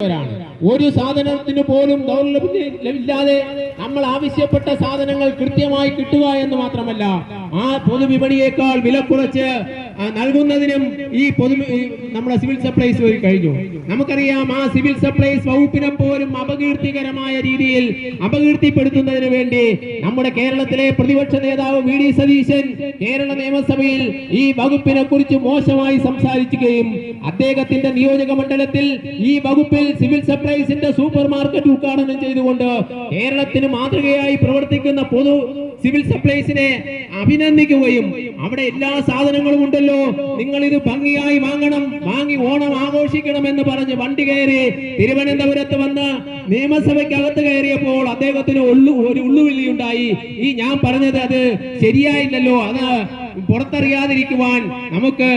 ഒരു സാധനത്തിന് പോലും ദൗർലഭ്യമില്ലാതെ നമ്മൾ ആവശ്യപ്പെട്ട സാധനങ്ങൾ കൃത്യമായി കിട്ടുക എന്ന് മാത്രമല്ല ആ പൊതുവിപണിയേക്കാൾ വില കുറച്ച് നൽകുന്നതിനും ഈ പൊതു നമ്മുടെ സിവിൽ സപ്ലൈസ് വഴി കഴിഞ്ഞു. നമുക്കറിയാം ആ സിവിൽ സപ്ലൈസ് വകുപ്പിനെ പോലും അപകീർത്തികരമായ രീതിയിൽ അപകീർത്തിപ്പെടുത്തുന്നതിന് വേണ്ടി നമ്മുടെ കേരളത്തിലെ പ്രതിപക്ഷ നേതാവ് വി. ഡി. സതീശൻ കേരള നിയമസഭയിൽ ഈ വകുപ്പിനെ കുറിച്ച് മോശമായി സംസാരിക്കുകയും അദ്ദേഹത്തിന്റെ നിയോജക മണ്ഡലത്തിൽ ഈ വകുപ്പിൽ സിവിൽ സപ്ലൈസിന്റെ സൂപ്പർ മാർക്കറ്റ് ഉദ്ഘാടനം ചെയ്തുകൊണ്ട് കേരളത്തിന് മാതൃകയായി പ്രവർത്തിക്കുന്ന പൊതു സിവിൽ സപ്ലൈസിനെ അഭിനന്ദിക്കുകയും അവിടെ എല്ലാ സാധനങ്ങളും ഉണ്ടല്ലോ. നിങ്ങൾ ഇത് ഭംഗിയായി വാങ്ങണം. വാങ്ങി ഓണം ആഘോഷിക്കണം എന്ന് പറഞ്ഞ് വണ്ടി കയറി തിരുവനന്തപുരത്ത് വന്ന് നിയമസഭയ്ക്കകത്ത് കയറിയപ്പോൾ അദ്ദേഹത്തിന് ഉള്ളു ഒരു ഉള്ളുവിളി ഉണ്ടായി. ഈ ഞാൻ പറഞ്ഞത് അത് ശരിയായില്ലല്ലോ. അത് പുറത്തറിയാതിരിക്കുവാൻ നമുക്ക്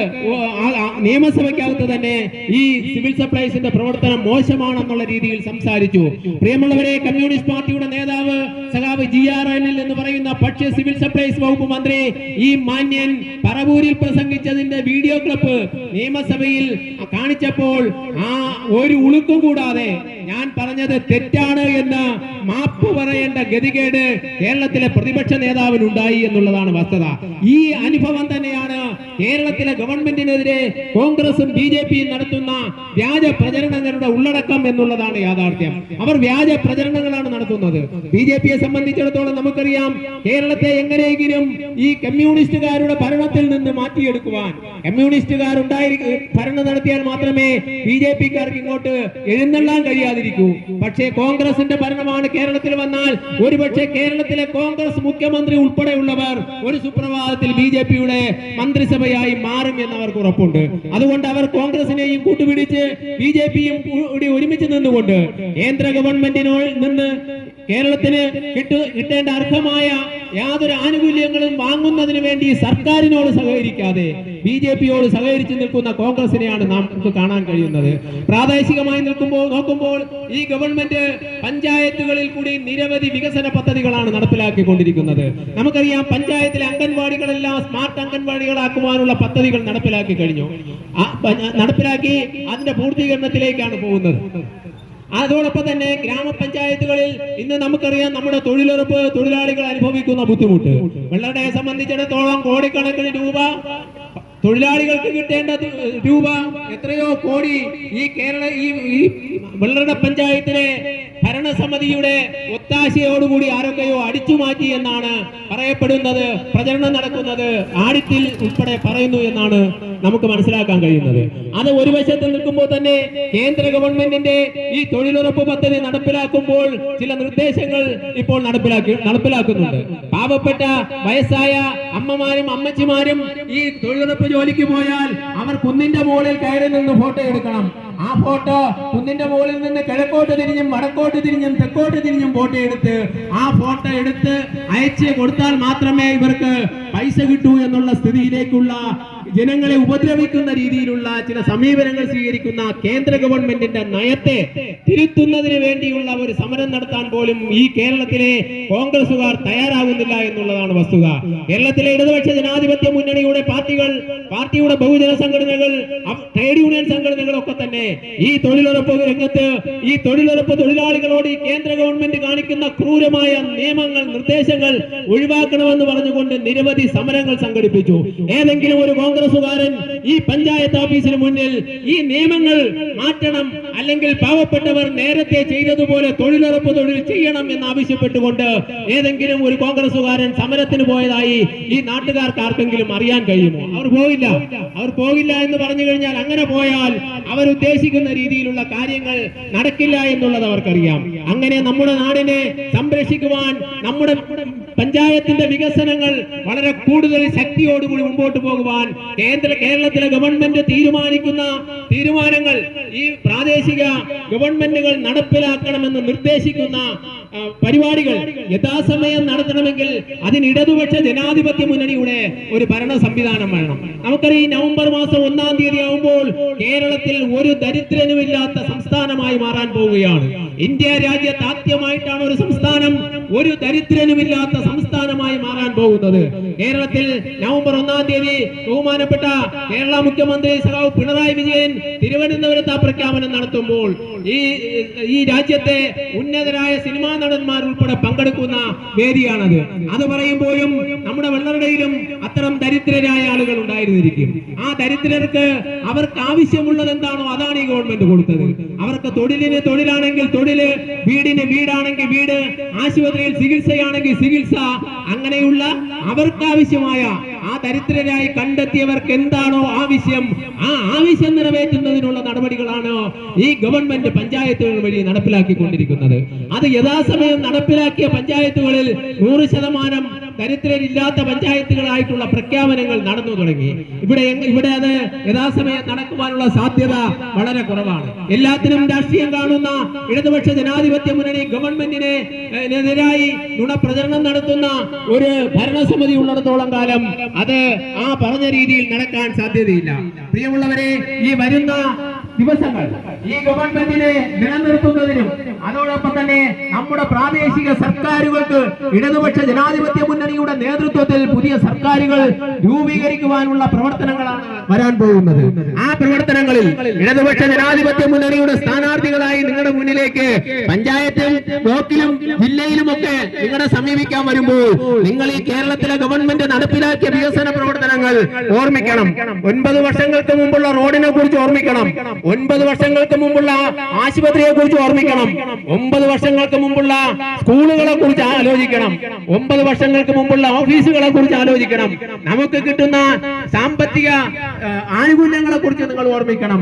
നിയമസഭയ്ക്കകത്ത് തന്നെ ഈ സിവിൽ സപ്ലൈസിന്റെ പ്രവർത്തനം മോശമാണെന്നുള്ള രീതിയിൽ സംസാരിച്ചു. പ്രിയമുള്ളവരെ കമ്മ്യൂണിസ്റ്റ് പാർട്ടിയുടെ നേതാവ് സഖാവ് ജി ആർ എനിൽ എന്ന് പറയുന്ന ഭക്ഷ്യ സിവിൽ സപ്ലൈസ് വകുപ്പ് മന്ത്രി ഈ മാന്യൻ പറവൂരിൽ പ്രസംഗിച്ചതിന്റെ വീഡിയോ ക്ലിപ്പ് നിയമസഭയിൽ കാണിച്ചപ്പോൾ ആ ഒരു ഉളുക്കും കൂടാതെ ഞാൻ പറഞ്ഞത് തെറ്റാണ് എന്ന് മാപ്പ് പറയേണ്ട ഗതികേട് കേരളത്തിലെ പ്രതിപക്ഷ നേതാവിനുണ്ടായി എന്നുള്ളതാണ് വസ്തുത. ഈ അനുഭവം തന്നെയാണ് കേരളത്തിലെ ഗവൺമെന്റിനെതിരെ കോൺഗ്രസും ബി ജെ പിയും നടത്തുന്ന വ്യാജ പ്രചരണങ്ങളുടെ ഉള്ളടക്കം എന്നുള്ളതാണ് യാഥാർത്ഥ്യം. അവർ വ്യാജ പ്രചരണങ്ങളാണ് നടത്തുന്നത്. ബി ജെ പിയെ സംബന്ധിച്ചിടത്തോളം നമുക്കറിയാം കേരളത്തെ എങ്ങനെയെങ്കിലും ഈ കമ്മ്യൂണിസ്റ്റുകാരുടെ ഭരണത്തിൽ നിന്ന് മാറ്റിയെടുക്കുവാൻ. കമ്മ്യൂണിസ്റ്റുകാർ ഉണ്ടായിരിക്കും ഭരണം നടത്തിയാൽ മാത്രമേ ബി ജെ പിക്കാർക്ക് ഇങ്ങോട്ട് എഴുന്നള്ളാൻ കഴിയാതിരിക്കൂ. പക്ഷേ കോൺഗ്രസിന്റെ ഭരണമാണ് കേരളത്തിൽ വന്നാൽ ഒരുപക്ഷെ കേരളത്തിലെ കോൺഗ്രസ് മുഖ്യമന്ത്രി ഉൾപ്പെടെയുള്ളവർ ഒരു സുപ്രഭാതത്തിൽ ബി ജെ പിയുടെ മന്ത്രിസഭയായി മാറും എന്ന് അവർക്ക് ഉറപ്പുണ്ട്. അതുകൊണ്ട് അവർ കോൺഗ്രസിനെയും കൂട്ടുപിടിച്ച് ബി ജെ പിയും കൂടി ഒരുമിച്ച് നിന്നുകൊണ്ട് കേന്ദ്ര ഗവൺമെന്റിനോ നിന്ന് കേരളത്തിന് കിട്ടു കിട്ടേണ്ട അർഹമായ യാതൊരു ആനുകൂല്യങ്ങളും വാങ്ങുന്നതിന് വേണ്ടി സർക്കാരിനോട് സഹകരിക്കാതെ ബി ജെ പിയോട് സഹകരിച്ച് നിൽക്കുന്ന കോൺഗ്രസിനെയാണ് നമുക്ക് കാണാൻ കഴിയുന്നത്. പ്രാദേശികമായി നിൽക്കുമ്പോൾ നോക്കുമ്പോൾ ഈ ഗവൺമെന്റ് പഞ്ചായത്തുകളിൽ കൂടി നിരവധി വികസന പദ്ധതികളാണ് നടപ്പിലാക്കിക്കൊണ്ടിരിക്കുന്നത്. നമുക്കറിയാം പഞ്ചായത്തിലെ അംഗൻവാടികളെല്ലാം സ്മാർട്ട് അംഗൻവാടികളാക്കുവാനുള്ള പദ്ധതികൾ നടപ്പിലാക്കി കഴിഞ്ഞു. നടപ്പിലാക്കി അതിന്റെ പൂർത്തീകരണത്തിലേക്കാണ് പോകുന്നത്. അതോടൊപ്പം തന്നെ ഗ്രാമപഞ്ചായത്തുകളിൽ ഇന്ന് നമുക്കറിയാം നമ്മുടെ തൊഴിലുറപ്പ് തൊഴിലാളികൾ അനുഭവിക്കുന്ന ബുദ്ധിമുട്ട്. വെള്ളടയെ സംബന്ധിച്ചിടത്തോളം കോടിക്കണക്കിന് രൂപ തൊഴിലാളികൾക്ക് കിട്ടേണ്ട രൂപ എത്രയോ കോടി ഈ കേരള ഈ വെള്ളട പഞ്ചായത്തിലെ ഭരണസമിതിയുടെ ഒത്താശയോടുകൂടി ആരൊക്കെയോ അടിച്ചു മാറ്റി എന്നാണ് പറയപ്പെടുന്നത് പ്രചരണം നടക്കുന്നത് ആടിത്തിൽ ഉൾപ്പെടെ പറയുന്നു എന്നാണ് നമുക്ക് മനസ്സിലാക്കാൻ കഴിയുന്നത്. അത് ഒരു വശത്ത് നിൽക്കുമ്പോൾ തന്നെ കേന്ദ്ര ഗവൺമെന്റിന്റെ ഈ തൊഴിലുറപ്പ് പദ്ധതി നടപ്പിലാക്കുമ്പോൾ ചില നിർദ്ദേശങ്ങൾ ഇപ്പോൾ നടപ്പിലാക്കി നടപ്പിലാക്കുന്നുണ്ട്. പാവപ്പെട്ട വയസ്സായ അമ്മമാരും അമ്മച്ചിമാരും ഈ തൊഴിലുറപ്പ് ജോലിക്ക് പോയാൽ അവർ കുന്നിന്റെ മുകളിൽ കയറി നിന്ന് ഫോട്ടോ എടുക്കണം. ആ ഫോട്ടോ കുന്നിന്റെ മുകളിൽ നിന്ന് കിഴക്കോട്ട് തിരിഞ്ഞും വടക്കോട്ട് തിരിഞ്ഞും തെക്കോട്ട് തിരിഞ്ഞും ഫോട്ടോ എടുത്ത് ആ ഫോട്ടോ എടുത്ത് അയച്ച് കൊടുത്താൽ മാത്രമേ ഇവർക്ക് പൈസ കിട്ടൂ എന്നുള്ള സ്ഥിതിയിലേക്കുള്ള ജനങ്ങളെ ഉപദ്രവിക്കുന്ന രീതിയിലുള്ള ചില സമീപനങ്ങൾ സ്വീകരിക്കുന്ന കേന്ദ്ര ഗവൺമെന്റിന്റെ നയത്തെ തിരുത്തുന്നതിന് വേണ്ടിയുള്ള ഒരു സമരം നടത്താൻ പോലും ഈ കേരളത്തിലെ കോൺഗ്രസുകാർ തയ്യാറാകുന്നില്ല എന്നുള്ളതാണ് വസ്തുത. കേരളത്തിലെ ഇടതുപക്ഷ ജനാധിപത്യ മുന്നണിയുടെ പാർട്ടികൾ പാർട്ടിയുടെ ബഹുജന സംഘടനകൾ ട്രേഡ് യൂണിയൻ സംഘടനകളൊക്കെ തന്നെ ഈ തൊഴിലുറപ്പ് രംഗത്ത് ഈ തൊഴിലുറപ്പ് തൊഴിലാളികളോട് ഈ കേന്ദ്ര ഗവൺമെന്റ് കാണിക്കുന്ന ക്രൂരമായ നിയമങ്ങൾ നിർദ്ദേശങ്ങൾ ഒഴിവാക്കണമെന്ന് പറഞ്ഞുകൊണ്ട് നിരവധി സമരങ്ങൾ സംഘടിപ്പിച്ചു. ഏതെങ്കിലും ഒരു കോൺഗ്രസുകാരൻ ഈ പഞ്ചായത്ത് ഓഫീസിന് മുന്നിൽ ഈ നിയമങ്ങൾ മാറ്റണം അല്ലെങ്കിൽ പാവപ്പെട്ടവർ നേരത്തെ ചെയ്തതുപോലെ തൊഴിലുറപ്പ് തൊഴിൽ ചെയ്യണം എന്ന് ആവശ്യപ്പെട്ടുകൊണ്ട് ഏതെങ്കിലും ഒരു കോൺഗ്രസുകാരൻ സമരത്തിന് പോയതായി ഈ നാട്ടുകാർക്ക് ആർക്കെങ്കിലും അറിയാൻ കഴിയുമോ? അവർ പോകില്ല അവർ പോകില്ല എന്ന് പറഞ്ഞു കഴിഞ്ഞാൽ അങ്ങനെ പോയാൽ അവർ ഉദ്ദേശിക്കുന്ന രീതിയിലുള്ള കാര്യങ്ങൾ നടക്കില്ല എന്നുള്ളത് അവർക്കറിയാം. അങ്ങനെ നമ്മുടെ നാടിനെ സംരക്ഷിക്കുവാൻ നമ്മുടെ പഞ്ചായത്തിന്റെ വികസനങ്ങൾ വളരെ കൂടുതൽ ശക്തിയോടുകൂടി മുമ്പോട്ട് പോകുവാൻ കേന്ദ്ര കേരളത്തിലെ ഗവൺമെന്റ് തീരുമാനിക്കുന്ന തീരുമാനങ്ങൾ ഈ പ്രാദേശിക ഗവൺമെന്റുകൾ നടപ്പിലാക്കണമെന്ന് നിർദ്ദേശിക്കുന്ന പരിപാടികൾ യഥാസമയം നടത്തണമെങ്കിൽ അതിന് ഇടതുപക്ഷ ജനാധിപത്യ മുന്നണിയുടെ ഒരു ഭരണ സംവിധാനം വേണം. നമുക്കറിയാം നവംബർ മാസം ഒന്നാം തീയതി ആവുമ്പോൾ കേരളത്തിൽ ഒരു ദരിദ്രനുമില്ലാത്ത സംസ്ഥാനമായി മാറാൻ പോവുകയാണ്. ഇന്ത്യ രാജ്യത്ത് ആദ്യമായിട്ടാണ് ഒരു സംസ്ഥാനം ഒരു ദരിദ്രനുമില്ലാത്ത സംസ്ഥാനമായി മാറാൻ പോകുന്നത്. കേരളത്തിൽ നവംബർ ഒന്നാം തീയതി ബഹുമാനപ്പെട്ട കേരള മുഖ്യമന്ത്രി സഖാവ് പിണറായി വിജയൻ തിരുവനന്തപുരത്ത് ആ പ്രഖ്യാപനം നടത്തുമ്പോൾ ഈ ഈ രാജ്യത്തെ ഉന്നതരായ സിനിമാ നടന്മാർ ഉൾപ്പെടെ പങ്കെടുക്കുന്ന വേദിയാണത്. അത് പറയുമ്പോഴും നമ്മുടെ വെള്ളരുടെയിലും അത്തരം ദരിദ്രരായ ആളുകൾ ഉണ്ടായിരുന്നിരിക്കും. ആ ദരിദ്രർക്ക് അവർക്ക് ആവശ്യമുള്ളത് എന്താണോ അതാണ് ഈ ഗവൺമെന്റ് കൊടുത്തത്. അവർക്ക് തൊഴിലിന് തൊഴിലാണെങ്കിൽ തൊഴിൽ വീടിന് വീടാണെങ്കിൽ വീട് ആശുപത്രിയിൽ ചികിത്സയാണെങ്കിൽ ചികിത്സ അങ്ങനെയുള്ള അവർക്ക് ആവശ്യമായ ആ ദരിദ്രരായി കണ്ടെത്തിയവർക്ക് എന്താണോ ആവശ്യം? ആ ആവശ്യം നിറവേറ്റുന്നതിനുള്ള നടപടികളാണ് ഈ ഗവൺമെന്റ് പഞ്ചായത്തുകൾ വഴി നടപ്പിലാക്കിക്കൊണ്ടിരിക്കുന്നത്. അത് യഥാസമയം നടപ്പിലാക്കിയ പഞ്ചായത്തുകളിൽ നൂറ് ശതമാനം ദരിദ്രരില്ലാത്ത പഞ്ചായത്തുകളായിട്ടുള്ള പ്രഖ്യാപനങ്ങൾ നടന്നു തുടങ്ങി. ഇവിടെ ഇവിടെ അത് യഥാസമയം നടക്കുവാനുള്ള സാധ്യത വളരെ കുറവാണ്. എല്ലാത്തിനും രാഷ്ട്രീയം കാണുന്ന ഇടതുപക്ഷ ജനാധിപത്യ മുന്നണി ഗവൺമെന്റിനെ എതിരായി നടത്തുന്ന ഒരു ഭരണസമിതി ഉള്ളിടത്തോളം കാലം അത് ആ പറഞ്ഞ രീതിയിൽ നടക്കാൻ സാധ്യതയില്ല. പ്രിയമുള്ളവരെ ഈ വരുന്ന ദിവസങ്ങൾ ഈ ഗവൺമെന്റിനെ നിലനിർത്തുന്നതിനും അതോടൊപ്പം തന്നെ നമ്മുടെ പ്രാദേശിക സർക്കാരുകൾക്ക് ഇടതുപക്ഷ ജനാധിപത്യ മുന്നണിയുടെ നേതൃത്വത്തിൽ പുതിയ സർക്കാരുകൾ രൂപീകരിക്കുവാനുള്ള പ്രവർത്തനങ്ങളാണ് വരാൻ പോകുന്നത്. ആ പ്രവർത്തനങ്ങളിൽ ഇടതുപക്ഷ ജനാധിപത്യ മുന്നണിയുടെ സ്ഥാനാർത്ഥികളായി നിങ്ങളുടെ മുന്നിലേക്ക് പഞ്ചായത്തും ബ്ലോക്കിലും ജില്ലയിലുമൊക്കെ നിങ്ങളെ സമീപിക്കാൻ വരുമ്പോൾ നിങ്ങൾ ഈ കേരളത്തിലെ ഗവൺമെന്റ് നടപ്പിലാക്കിയ വികസന പ്രവർത്തനങ്ങൾ ഓർമ്മിക്കണം. ഒൻപത് വർഷങ്ങൾക്ക് മുമ്പുള്ള റോഡിനെ കുറിച്ച് ഓർമ്മിക്കണം. ഒൻപത് വർഷങ്ങൾക്ക് മുമ്പുള്ള ആശുപത്രിയെ കുറിച്ച് ഓർമ്മിക്കണം. ഒമ്പത് വർഷങ്ങൾക്ക് മുമ്പുള്ള സ്കൂളുകളെ കുറിച്ച് ആലോചിക്കണം. ഒമ്പത് വർഷങ്ങൾക്ക് മുമ്പുള്ള ഓഫീസുകളെ കുറിച്ച് ആലോചിക്കണം. നമുക്ക് കിട്ടുന്ന സാമ്പത്തിക ആനുകൂല്യങ്ങളെ കുറിച്ച് നിങ്ങൾ ഓർമ്മിക്കണം.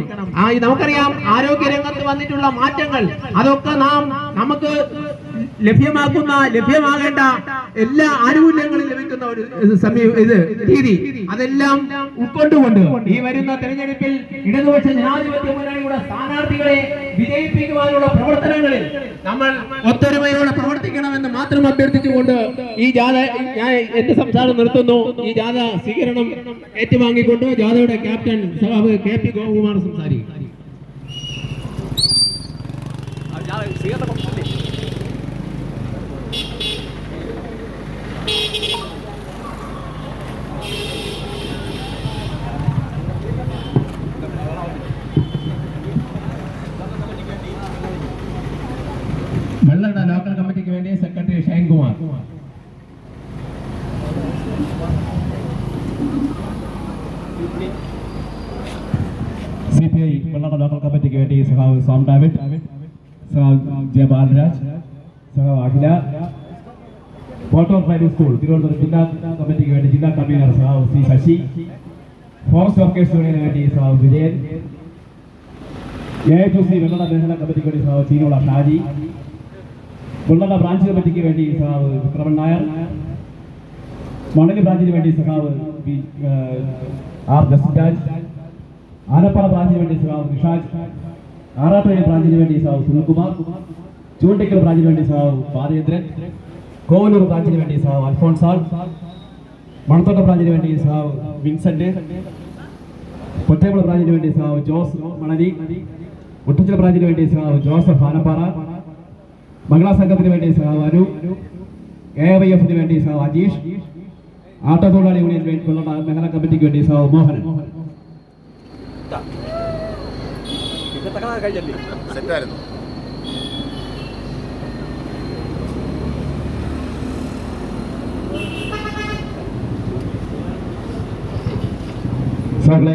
നമുക്കറിയാം. ആരോഗ്യ രംഗത്ത് വന്നിട്ടുള്ള മാറ്റങ്ങൾ അതൊക്കെ നാം നമുക്ക് ലഭ്യമാക്കുന്ന ലഭ്യമാകേണ്ട എല്ലാ ആനുകൂല്യങ്ങളും ലഭിക്കുന്ന ഒരു സമയം സമീ ഇത് രീതി അതെല്ലാം ഉൾക്കൊണ്ടുകൊണ്ട് ഈ വരുന്ന തെരഞ്ഞെടുപ്പിൽ ഇടതുപക്ഷ ജനാധിപത്യ മുന്നണിയുടെ സ്ഥാനാർത്ഥികളെ വിജയിപ്പിക്കുവാനുള്ള പ്രവർത്തനങ്ങളിൽ നമ്മൾ ഒത്തൊരുമയോടെ പ്രവർത്തിക്കണമെന്ന് മാത്രം അഭ്യർത്ഥിച്ചുകൊണ്ട് ഈ ജാഥ ഞാൻ എന്റെ സംസാരം നിർത്തുന്നു. ഈ ജാഥ സ്വീകരണം ഏറ്റുവാങ്ങിക്കൊണ്ട് ജാഥയുടെ ക്യാപ്റ്റൻ സഭാവ് കെ പി ഗോപകുമാർ സംസാരിക്കും. വെള്ളട ലോക്കൽ കമ്മിറ്റിക്ക് വേണ്ടി secretary Shine Kumar. C P I Vellada local കമ്മിറ്റിക്ക് വേണ്ടി സഹാവ് സോം ഡാവിഡ് സഹാവ് J Balaraj സഹാവ് Akhila. Photo primary school Thiruvananthapuram ജില്ലാ കമ്മിറ്റിക്ക് വേണ്ടി ജില്ലാ കൺവീനർ സഹാവ് സി ശശി. ഫോറസ്റ്റ് വർക്കേഴ്സ് യൂണിയന് വേണ്ടി സഹാവ് Vijayan. A to C Vellada മേഖലാ കമ്മിറ്റിക്ക് വേണ്ടി സഹാവ് ചീനോള ഷാജി. വെള്ളട ബ്രാഞ്ച് കമ്മിറ്റിക്ക് വേണ്ടി സഹാവ് വിക്രമൻ നായർ മണലി ബ്രാഞ്ചിന് വേണ്ടി സഹാവ് വി, ഏഹ്, ആർ ജസ്രാജ് ആലപ്പാറ ബ്രാഞ്ചിന് വേണ്ടി സഹാവ് നിഷാജ് ആറാട്ടുപുഴ ബ്രാഞ്ചിന് വേണ്ടി സഹാവ് സുനിൽകുമാർ ചൂണ്ടിക്കൽ ബ്രാഞ്ചിന് വേണ്ടി സഹാവ് ബാലേന്ദ്രൻ കോവലൂർ ബ്രാഞ്ചിന് വേണ്ടി സഹാവ് അൽഫോൺസാൾ മണത്തോട്ട ബ്രാഞ്ചിന് വേണ്ടി സഹാവ് വിൻസെന്റ് പൊറ്റേമുള ബ്രാഞ്ചിന് വേണ്ടി സഹാവ് ജോസ് മണലി മുട്ടച്ചില ബ്രാഞ്ചിന് വേണ്ടി സഹാവ് ജോസഫ് ആനപ്പാറ മംഗള സംഘത്തിന് വേണ്ടി സഹാവ് അനു എ വൈ എഫിന് വേണ്ടി സഹാവ് അജീഷ് ആട്ടോ തൊഴിലാളി യൂണിയൻ വേണ്ടി കൊള്ളുന്ന മേഖലാ കമ്മിറ്റിക്ക് വേണ്ടി സഹാവ് മോഹനൻ. സെറ്റായിരുന്നു. സഹകളെ